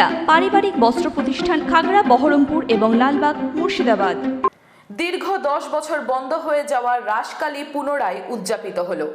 সুনিতা পারিবারিক বস্ত্র প্রতিষ্ঠান খাগড়া, বহরমপুর এবং লালবাগ, মুর্শিদাবাদ। দীর্ঘ দশ বছর বন্ধ হয়ে যাওয়া রাসকালী পুনরায় উদযাপিত হলো।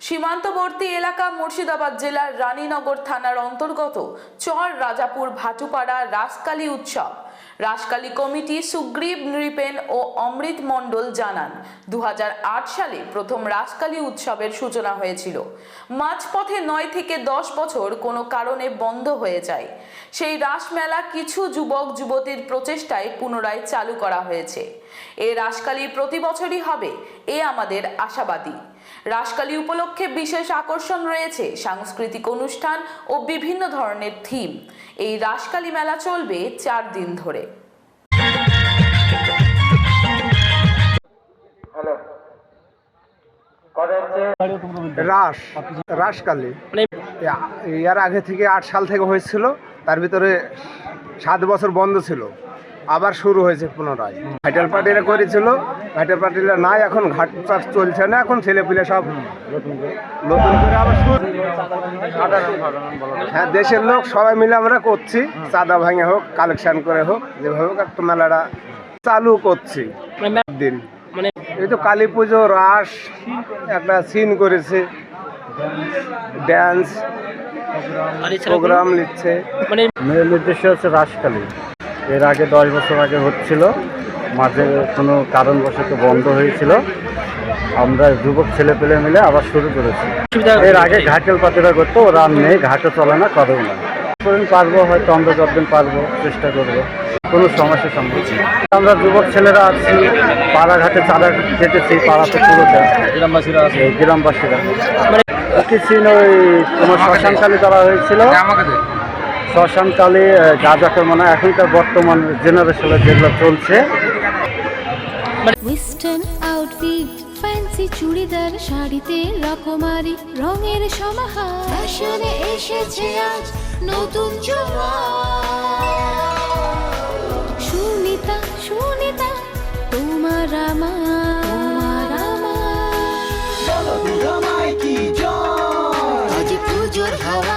সীমান্তবর্তী এলাকা মুর্শিদাবাদ জেলার রানীনগর থানার অন্তর্গত চর রাজাপুর ভাটুপাড়া রাসকালী উৎসব। রাসকালী কমিটি সুগ্রীব নৃপেন ও অমৃত মণ্ডল জানান দু হাজার আট সালে প্রথম রাসকালী উৎসবের সূচনা হয়েছিল। মাঝপথে নয় থেকে দশ বছর কোনো কারণে বন্ধ হয়ে যায়। সেই রাসমেলা কিছু যুবক যুবতীর প্রচেষ্টায় পুনরায় চালু করা হয়েছে। এ রাসকালী প্রতি বছরই হবে, এ আমাদের আশাবাদী। রাসকালী উপলক্ষে বিশেষ আকর্ষণ রয়েছে সাংস্কৃতিক অনুষ্ঠান ও বিভিন্ন ধরনের থিম। এই রাসকালী মেলা চলবে চার দিন ধরে। রাস রাসকালী। এর আগে থেকে আট সাল থেকে হয়েছিল তার ভিতরে সাত বছর বন্ধ ছিল। আবার শুরু হয়েছে পুনরায়। ভাইটাল পার্টিরা করেছিল ভাইটাল পার্টিরা নাই এখন ঘাট চাষ চলছে না এখন ছেলেপিলে সব নতুন করে আবার শুরু হ্যাঁ দেশের লোক সবাই মিলে আমরা করছি চাঁদা ভাঙে হোক কালেকশন করে হোক যেভাবে হোক একটা মেলাটা চালু করছি। দিন। এই তো কালী পুজো রাস একটা সিন করেছে। ড্যান্স প্রোগ্রাম নিচ্ছে। মেয়ের নির্দেশ হচ্ছে রাসকালী। এর আগে দশ বছর আগে হচ্ছিল মাঝে কোনো কারণবশত বন্ধ হয়েছিল। আমরা যুবক ছেলে পেলে মিলে আবার শুরু করেছি। এর আগে ঘাটের পাতিরা করতো ওরা আর নেই ঘাটও চলে না করেও না। যতদিন পারব হয়তো আমরা যতদিন পারব চেষ্টা করব। কোনো সমস্যার সম্মুখীন না। আমরা যুবক ছেলেরা আছি পাড়াঘাটে চাঁদা কেটেছি পাড়াতে পুরোটা গ্রামবাসীরা আছে। গ্রামবাসীরা। মানে ওই তোমার শ্মশানকালী করা হয়েছিল। শ্মশানকালী গাঁজাকে মনে হয় এখনকার বর্তমান জেনারেশনে যেগুলো চলছে। ওয়েস্টার্ন আউটফিট ফ্যান্সি চুড়িদার শাড়িতে রকমারি রঙের সমাহার। ফ্যাশনে এসেছে আজ নতুন সুনিতা সুনিতা তোমার আমার আমার। আজ পুজোর হাওয়া